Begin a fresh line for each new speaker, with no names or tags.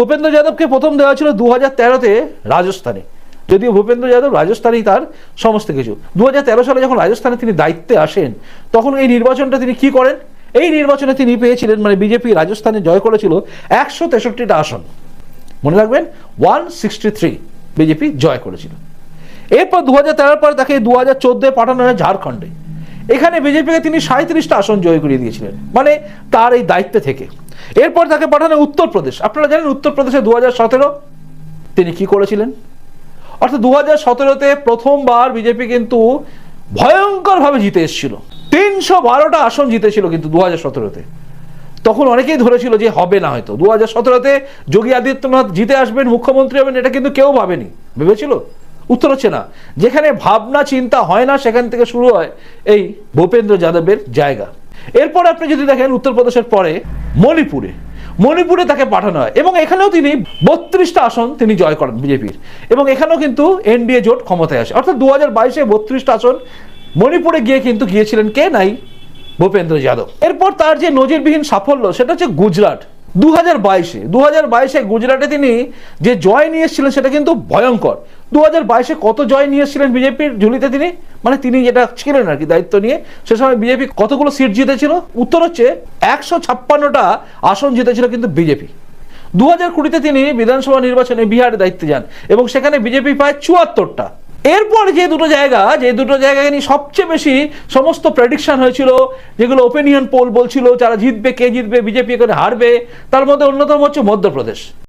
ভূপেন্দ্র যাদবকে প্রথম দেওয়া ছিল দু হাজার তেরোতে রাজস্থানে। যদিও ভূপেন্দ্র যাদব রাজস্থানেই তার সমস্ত কিছু। দু হাজার তেরো সালে যখন রাজস্থানে তিনি দায়িত্বে আসেন, তখন এই নির্বাচনটা তিনি কি করেন? এই নির্বাচনে তিনি পেয়েছিলেন মানে বিজেপি রাজস্থানে জয় করেছিল একশো তেষট্টিটা আসন। মনে রাখবেন ওয়ান সিক্সটি থ্রি বিজেপি জয় করেছিল। এরপর দু হাজার তেরোর পরে তাকে দু হাজার চোদ্দোয় পাঠানো হয় ঝাড়খণ্ডে। এখানে বিজেপিকে তিনি সাঁত্রিশটা আসন জয় করিয়ে দিয়েছিলেন। মানে তার এই দায়িত্বে থেকে। এরপর তাকে পাঠানো উত্তরপ্রদেশ। আপনারা জানেন উত্তরপ্রদেশে দু হাজার সতেরো তিনি কি করেছিলেন? অর্থাৎ দু হাজার সতেরোতে প্রথমবার বিজেপি কিন্তু ভয়ঙ্করভাবে জিতে এসেছিল। তিনশো বারোটা আসন জিতেছিল কিন্তু দু হাজার সতেরোতে। তখন অনেকেই ধরেছিল যে হবে না হয়তো। দু হাজার সতেরোতে যোগী আদিত্যনাথ জিতে আসবেন, মুখ্যমন্ত্রী হবেন, এটা কিন্তু কেউ ভাবেনি। ভেবেছিল? উত্তর হচ্ছে না। যেখানে ভাবনা, চিন্তা হয় না, সেখান থেকে শুরু হয় এই ভূপেন্দ্র যাদবের জায়গা। এরপর আপনি যদি দেখেন উত্তরপ্রদেশের পরে মণিপুরে। মণিপুরে তাকে পাঠানো হয় এবং এখানেও তিনি বত্রিশটা আসন তিনি জয় করেন বিজেপির। এবং এখানেও কিন্তু এনডিএ জোট ক্ষমতায় আসে। অর্থাৎ দু হাজার বাইশে বত্রিশটা আসন মণিপুরে গিয়ে কিন্তু গিয়েছিলেন কে নাই? ভূপেন্দ্র যাদব। এরপর তার যে নজিরবিহীন সাফল্য, সেটা হচ্ছে গুজরাট। দু হাজার বাইশে দু হাজার বাইশে গুজরাটে তিনি যে জয় নিয়ে এসেছিলেন সেটা কিন্তু ভয়ঙ্কর। দু হাজার বাইশে কত জয় নিয়ে এসেছিলেন বিজেপির ঝুলিতে তিনি? মানে তিনি যেটা ছিলেন আর কি দায়িত্ব নিয়ে, সে সময় বিজেপি কতগুলো সিট জিতেছিল? উত্তর হচ্ছে একশো ছাপ্পান্নটা আসন জিতেছিল কিন্তু বিজেপি। দু হাজার কুড়িতে তিনি বিধানসভা নির্বাচনে বিহারে দায়িত্বে যান এবং সেখানে বিজেপি পায় চুয়াত্তরটা। এরপর যে দুটো জায়গা, যে দুটো জায়গায় নিয়ে সবচেয়ে বেশি সমস্ত প্রেডিকশন হয়েছিল, যেগুলো ওপিনিয়ন পোল বলছিল, যারা জিতবে, কে জিতবে, বিজেপি এখানে হারবে, তার মধ্যে অন্যতম হচ্ছে মধ্যপ্রদেশ।